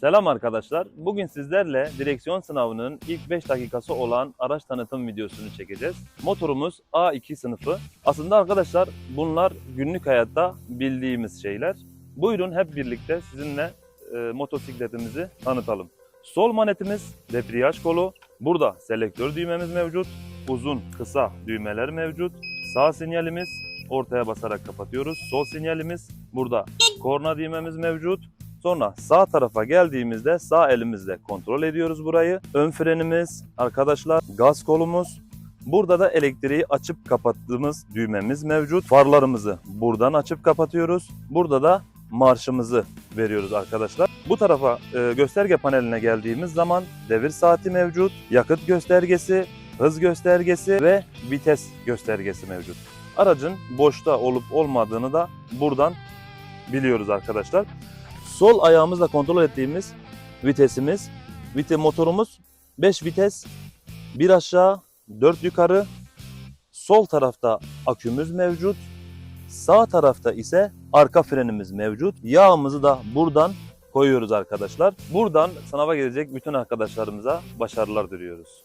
Selam arkadaşlar. Bugün sizlerle direksiyon sınavının ilk 5 dakikası olan araç tanıtım videosunu çekeceğiz. Motorumuz A2 sınıfı. Aslında arkadaşlar bunlar günlük hayatta bildiğimiz şeyler. Buyurun hep birlikte sizinle e, motosikletimizi tanıtalım. Sol manetimiz debriyaj kolu. Burada selektör düğmemiz mevcut. Uzun, kısa düğmeler mevcut. Sağ sinyalimiz ortaya basarak kapatıyoruz. Sol sinyalimiz burada korna düğmemiz mevcut. Sonra sağ tarafa geldiğimizde sağ elimizle kontrol ediyoruz burayı. Ön frenimiz, arkadaşlar gaz kolumuz. Burada da elektriği açıp kapattığımız düğmemiz mevcut. Farlarımızı buradan açıp kapatıyoruz. Burada da marşımızı veriyoruz arkadaşlar. Bu tarafa e, gösterge paneline geldiğimiz zaman devir saati mevcut, yakıt göstergesi, hız göstergesi ve vites göstergesi mevcut. Aracın boşta olup olmadığını da buradan biliyoruz arkadaşlar. Sol ayağımızla kontrol ettiğimiz vitesimiz, vite motorumuz 5 vites, 1 aşağı, 4 yukarı. Sol tarafta akümüz mevcut. Sağ tarafta ise arka frenimiz mevcut. Yağımızı da buradan koyuyoruz arkadaşlar. Buradan sınava gelecek bütün arkadaşlarımıza başarılar diliyoruz.